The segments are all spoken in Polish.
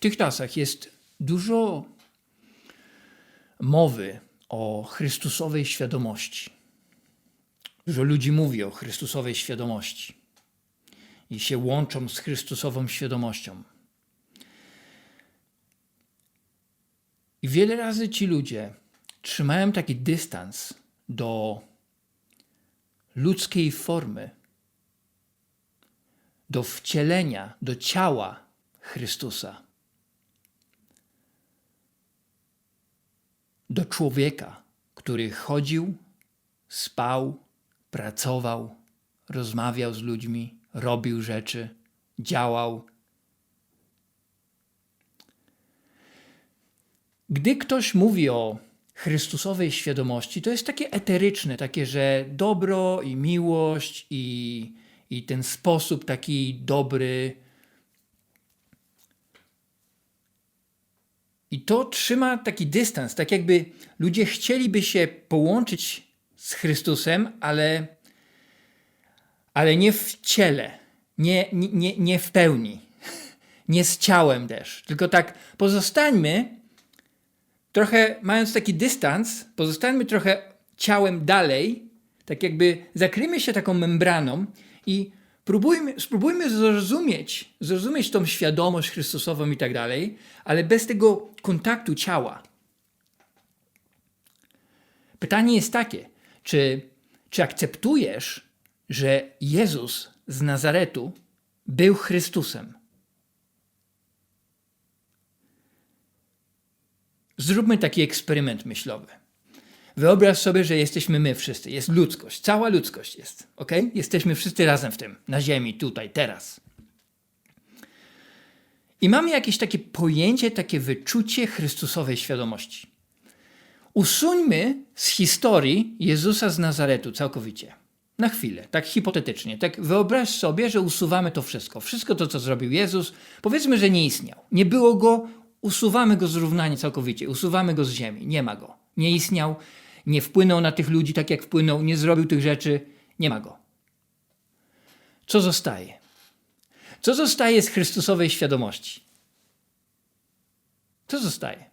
tych czasach jest dużo mowy o Chrystusowej świadomości. Dużo ludzi mówi o Chrystusowej świadomości i się łączą z Chrystusową świadomością. I wiele razy ci ludzie trzymają taki dystans do ludzkiej formy, do wcielenia, do ciała Chrystusa, do człowieka, który chodził, spał, pracował, rozmawiał z ludźmi, robił rzeczy, działał. Gdy ktoś mówi o Chrystusowej świadomości, to jest takie eteryczne, takie, że dobro i miłość i, i ten sposób taki dobry. I to trzyma taki dystans, tak jakby ludzie chcieliby się połączyć z Chrystusem, ale, ale nie w ciele, nie, nie, nie, w pełni, nie z ciałem też. Tylko tak pozostańmy trochę mając taki dystans, pozostańmy trochę ciałem dalej, tak jakby zakryjmy się taką membraną i próbujmy, spróbujmy zrozumieć, zrozumieć tą świadomość Chrystusową i tak dalej, ale bez tego kontaktu ciała. Pytanie jest takie, czy, czy akceptujesz, że Jezus z Nazaretu był Chrystusem? Zróbmy taki eksperyment myślowy. Wyobraź sobie, że jesteśmy my wszyscy, jest ludzkość, cała ludzkość jest, ok? Jesteśmy wszyscy razem w tym, na Ziemi, tutaj, teraz. I mamy jakieś takie pojęcie, takie wyczucie Chrystusowej świadomości. Usuńmy z historii Jezusa z Nazaretu całkowicie. Na chwilę, tak hipotetycznie. Tak wyobraź sobie, że usuwamy to wszystko. Wszystko to, co zrobił Jezus, powiedzmy, że nie istniał. Nie było go, usuwamy go z równania całkowicie, usuwamy go z ziemi, nie ma go. Nie istniał, nie wpłynął na tych ludzi tak jak wpłynął, nie zrobił tych rzeczy, nie ma go. Co zostaje? Co zostaje z Chrystusowej świadomości? Co zostaje?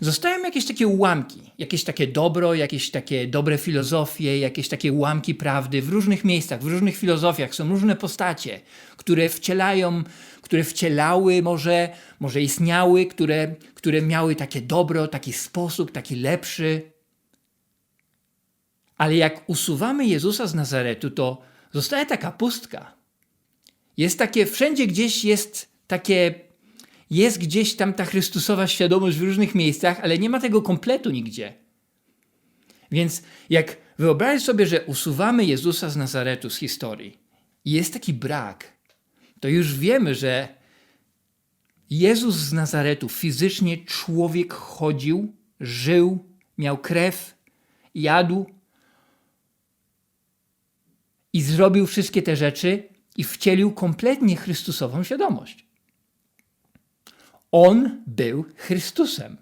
Zostają jakieś takie ułamki, jakieś takie dobro, jakieś takie dobre filozofie, jakieś takie ułamki prawdy w różnych miejscach, w różnych filozofiach są różne postacie, które wcielają, które wcielały, może, może istniały, które, które miały takie dobro, taki sposób, taki lepszy. Ale jak usuwamy Jezusa z Nazaretu, to zostaje taka pustka. Jest takie, wszędzie gdzieś jest takie jest gdzieś tam ta Chrystusowa świadomość w różnych miejscach, ale nie ma tego kompletu nigdzie. Więc jak wyobraź sobie, że usuwamy Jezusa z Nazaretu z historii jest taki brak, to już wiemy, że Jezus z Nazaretu fizycznie człowiek chodził, żył, miał krew, jadł i zrobił wszystkie te rzeczy i wcielił kompletnie Chrystusową świadomość. On był Chrystusem.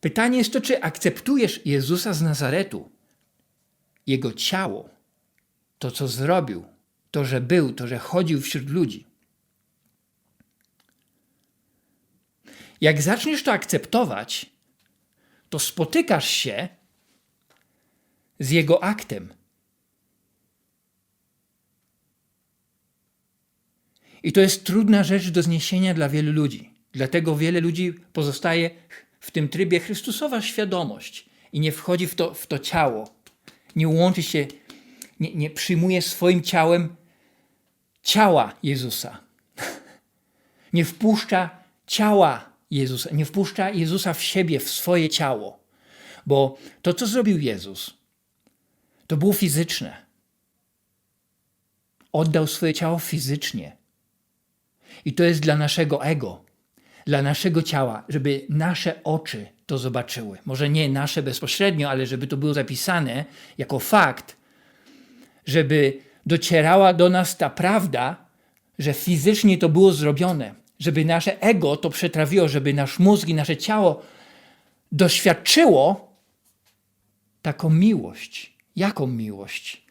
Pytanie jest to, czy akceptujesz Jezusa z Nazaretu, jego ciało, to co zrobił, to, że był, to, że chodził wśród ludzi. Jak zaczniesz to akceptować, to spotykasz się z jego aktem. I to jest trudna rzecz do zniesienia dla wielu ludzi. Dlatego wiele ludzi pozostaje w tym trybie Chrystusowa świadomość i nie wchodzi w to, w to ciało. Nie łączy się, nie, nie przyjmuje swoim ciałem ciała Jezusa. Nie wpuszcza ciała Jezusa, nie wpuszcza Jezusa w siebie, w swoje ciało. Bo to, co zrobił Jezus, to było fizyczne. Oddał swoje ciało fizycznie. I to jest dla naszego ego, dla naszego ciała, żeby nasze oczy to zobaczyły. Może nie nasze bezpośrednio, ale żeby to było zapisane jako fakt, żeby docierała do nas ta prawda, że fizycznie to było zrobione, żeby nasze ego to przetrawiło, żeby nasz mózg i nasze ciało doświadczyło taką miłość. Jaką miłość?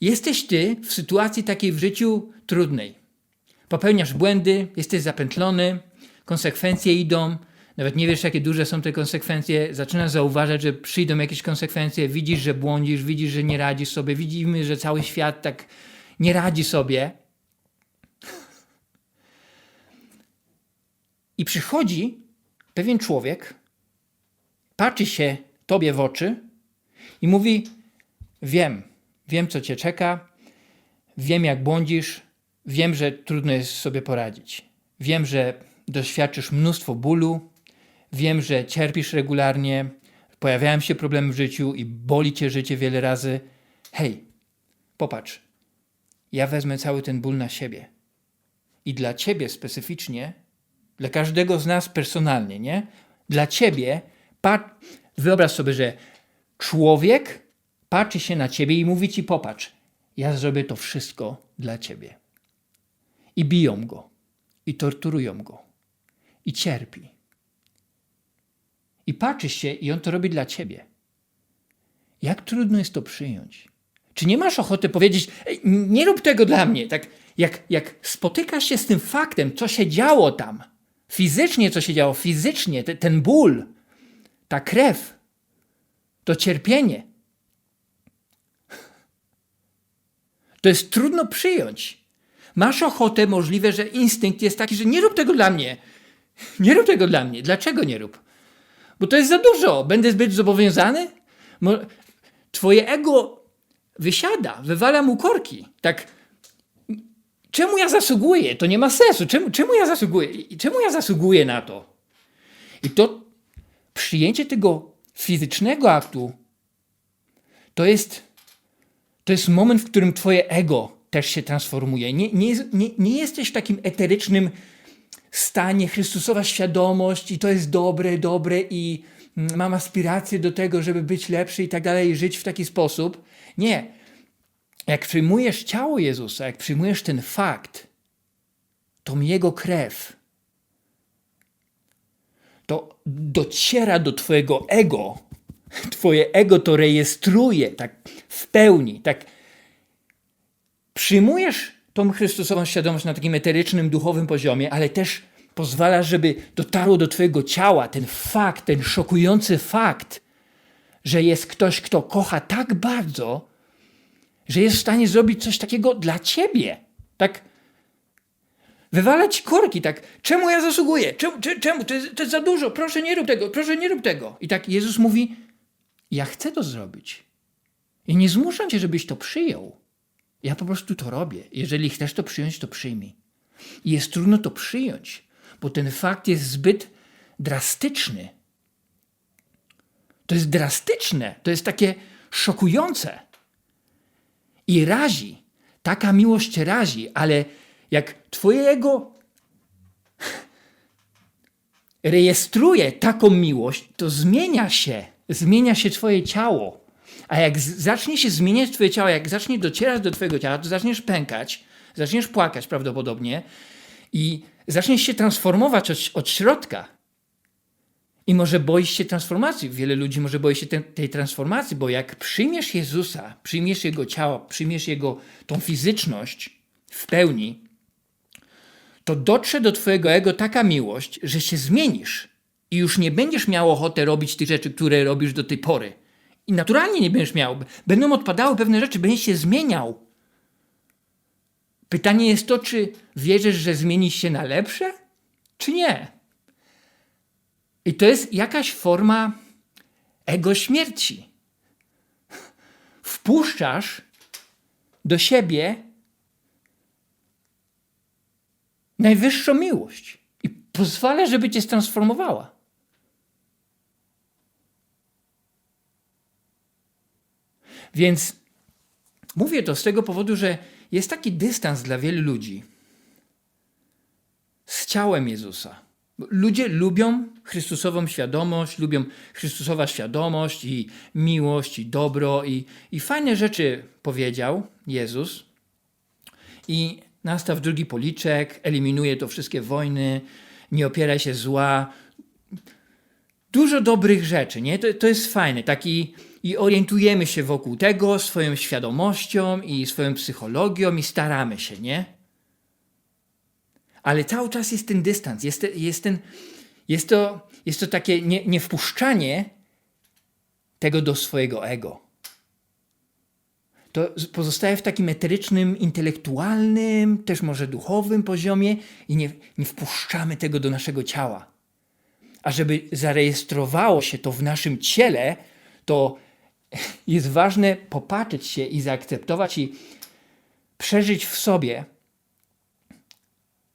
Jesteś ty w sytuacji takiej w życiu trudnej Popełniasz błędy, jesteś zapętlony, konsekwencje idą, nawet nie wiesz, jakie duże są te konsekwencje, zaczynasz zauważać, że przyjdą jakieś konsekwencje, widzisz, że błądzisz, widzisz, że nie radzisz sobie, widzimy, że cały świat tak nie radzi sobie. I przychodzi pewien człowiek, patrzy się tobie w oczy i mówi: Wiem, wiem, co cię czeka, wiem, jak błądzisz, wiem, że trudno jest sobie poradzić. Wiem, że doświadczysz mnóstwo bólu, wiem, że cierpisz regularnie, pojawiają się problemy w życiu i boli cię życie wiele razy. Hej, popatrz, ja wezmę cały ten ból na siebie. I dla ciebie specyficznie, dla każdego z nas personalnie, nie? Dla ciebie, pat- wyobraź sobie, że człowiek patrzy się na ciebie i mówi ci: Popatrz, ja zrobię to wszystko dla ciebie. I biją go, i torturują go, i cierpi. I patrzysz się, i on to robi dla ciebie. Jak trudno jest to przyjąć? Czy nie masz ochoty powiedzieć, "Ej, nie rób tego dla mnie? Tak jak, jak spotykasz się z tym faktem, co się działo tam, fizycznie co się działo, fizycznie, te, ten ból, ta krew, to cierpienie. To jest trudno przyjąć. Masz ochotę, możliwe, że instynkt jest taki, że nie rób tego dla mnie. Nie rób tego dla mnie. Dlaczego nie rób? Bo to jest za dużo. Będę zbyt zobowiązany? Twoje ego wysiada, wywala mu korki. Tak. Czemu ja zasługuję? To nie ma sensu. Czemu, czemu ja zasługuję? Czemu ja zasługuję na to? I to przyjęcie tego fizycznego aktu to jest, to jest moment, w którym twoje ego też się transformuje. Nie, nie, nie, nie jesteś takim eterycznym stanie Chrystusowa świadomość i to jest dobre, dobre i mm, mam aspiracje do tego, żeby być lepszy i tak dalej, żyć w taki sposób. Nie. Jak przyjmujesz ciało Jezusa, jak przyjmujesz ten fakt, tą Jego krew, to dociera do Twojego ego. Twoje ego to rejestruje tak w pełni, tak przyjmujesz tą Chrystusową świadomość na takim eterycznym, duchowym poziomie, ale też pozwalasz, żeby dotarło do Twojego ciała ten fakt, ten szokujący fakt, że jest ktoś, kto kocha tak bardzo, że jest w stanie zrobić coś takiego dla Ciebie. Tak wywala ci korki, tak, czemu ja zasługuję? Czemu, cze- czemu? To jest, to jest za dużo, proszę nie rób tego, proszę nie rób tego. I tak Jezus mówi, ja chcę to zrobić. I nie zmuszam cię, żebyś to przyjął. Ja po prostu to robię. Jeżeli chcesz to przyjąć, to przyjmij. I jest trudno to przyjąć, bo ten fakt jest zbyt drastyczny. To jest drastyczne, to jest takie szokujące. I razi. Taka miłość razi, ale jak twojego rejestruje taką miłość, to zmienia się, zmienia się twoje ciało. A jak zacznie się zmieniać twoje ciało, jak zacznie docierać do twojego ciała, to zaczniesz pękać, zaczniesz płakać prawdopodobnie i zaczniesz się transformować od, od środka. I może boisz się transformacji. Wiele ludzi może boi się te, tej transformacji, bo jak przyjmiesz Jezusa, przyjmiesz Jego ciało, przyjmiesz Jego tą fizyczność w pełni, to dotrze do Twojego ego taka miłość, że się zmienisz i już nie będziesz miał ochoty robić tych rzeczy, które robisz do tej pory. I naturalnie nie będziesz miał. Będą odpadały pewne rzeczy, będziesz się zmieniał. Pytanie jest to, czy wierzysz, że zmienisz się na lepsze, czy nie? I to jest jakaś forma ego śmierci. Wpuszczasz do siebie najwyższą miłość i pozwala, żeby cię transformowała. Więc mówię to z tego powodu, że jest taki dystans dla wielu ludzi z ciałem Jezusa. Ludzie lubią Chrystusową świadomość, lubią Chrystusowa świadomość i miłość, i dobro, i, i fajne rzeczy powiedział Jezus. I nastaw drugi policzek, eliminuje to wszystkie wojny, nie opieraj się zła. Dużo dobrych rzeczy, nie? To, to jest fajne. Taki, I orientujemy się wokół tego swoją świadomością i swoją psychologią i staramy się, nie? ale cały czas jest ten dystans, jest, jest, ten, jest, to, jest to takie nie, niewpuszczanie tego do swojego ego. To pozostaje w takim eterycznym, intelektualnym, też może duchowym poziomie i nie, nie wpuszczamy tego do naszego ciała. A żeby zarejestrowało się to w naszym ciele, to jest ważne popatrzeć się i zaakceptować i przeżyć w sobie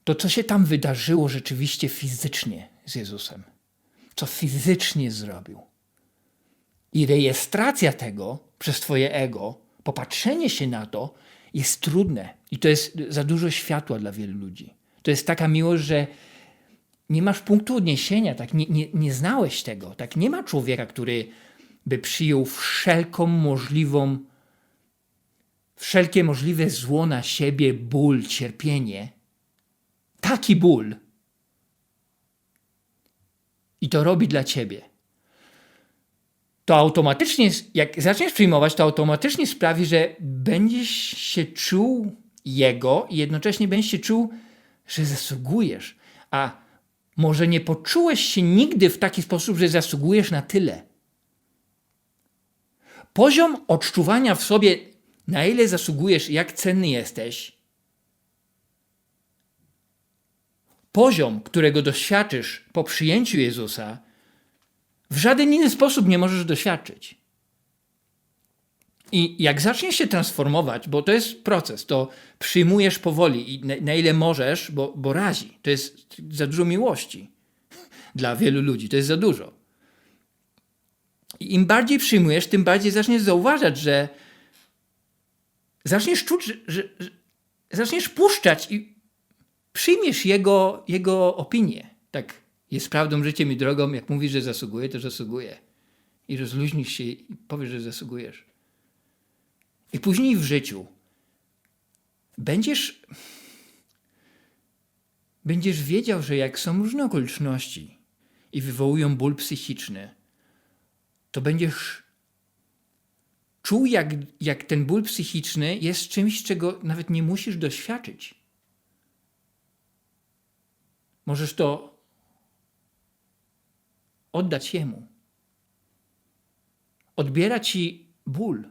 to, co się tam wydarzyło rzeczywiście fizycznie z Jezusem. Co fizycznie zrobił. I rejestracja tego przez Twoje ego, popatrzenie się na to jest trudne. I to jest za dużo światła dla wielu ludzi. To jest taka miłość, że nie masz punktu odniesienia, tak nie, nie, nie znałeś tego. Tak nie ma człowieka, który by przyjął wszelką możliwą, wszelkie możliwe zło na siebie, ból, cierpienie. Taki ból. I to robi dla ciebie. To automatycznie, jak zaczniesz przyjmować, to automatycznie sprawi, że będziesz się czuł jego i jednocześnie będziesz się czuł, że zasługujesz. A może nie poczułeś się nigdy w taki sposób, że zasługujesz na tyle. Poziom odczuwania w sobie, na ile zasługujesz, jak cenny jesteś, poziom, którego doświadczysz po przyjęciu Jezusa, w żaden inny sposób nie możesz doświadczyć. I jak zaczniesz się transformować, bo to jest proces, to przyjmujesz powoli i na, na ile możesz, bo, bo razi. To jest za dużo miłości dla wielu ludzi, to jest za dużo. I im bardziej przyjmujesz, tym bardziej zaczniesz zauważać, że zaczniesz czuć, że, że, że zaczniesz puszczać i przyjmiesz jego, jego opinię. Tak jest prawdą, życiem i drogą. Jak mówisz, że zasługuje, to zasługuje. I rozluźnisz się i powiesz, że zasługujesz. I później w życiu będziesz, będziesz wiedział, że jak są różne okoliczności i wywołują ból psychiczny, to będziesz czuł, jak, jak ten ból psychiczny jest czymś, czego nawet nie musisz doświadczyć. Możesz to oddać Jemu. Odbiera ci ból.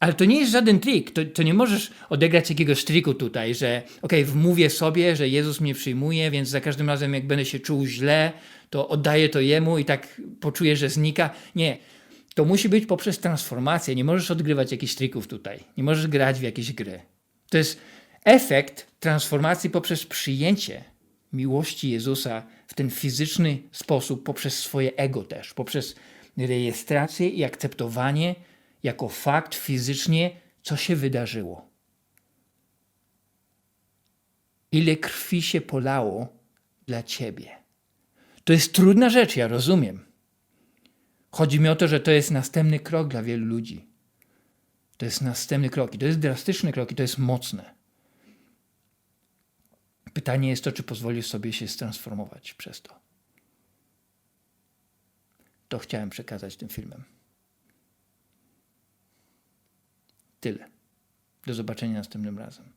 Ale to nie jest żaden trik. To, to nie możesz odegrać jakiegoś triku tutaj, że okej, okay, wmówię sobie, że Jezus mnie przyjmuje, więc za każdym razem, jak będę się czuł źle, to oddaję to Jemu i tak poczuję, że znika. Nie. To musi być poprzez transformację. Nie możesz odgrywać jakichś trików tutaj. Nie możesz grać w jakieś gry. To jest efekt transformacji poprzez przyjęcie miłości Jezusa w ten fizyczny sposób, poprzez swoje ego też, poprzez rejestrację i akceptowanie jako fakt fizycznie, co się wydarzyło. Ile krwi się polało dla ciebie. To jest trudna rzecz, ja rozumiem. Chodzi mi o to, że to jest następny krok dla wielu ludzi. To jest następny krok i to jest drastyczny krok i to jest mocne. Pytanie jest to, czy pozwolisz sobie się transformować przez to. To chciałem przekazać tym filmem. Tyle. Do zobaczenia następnym razem.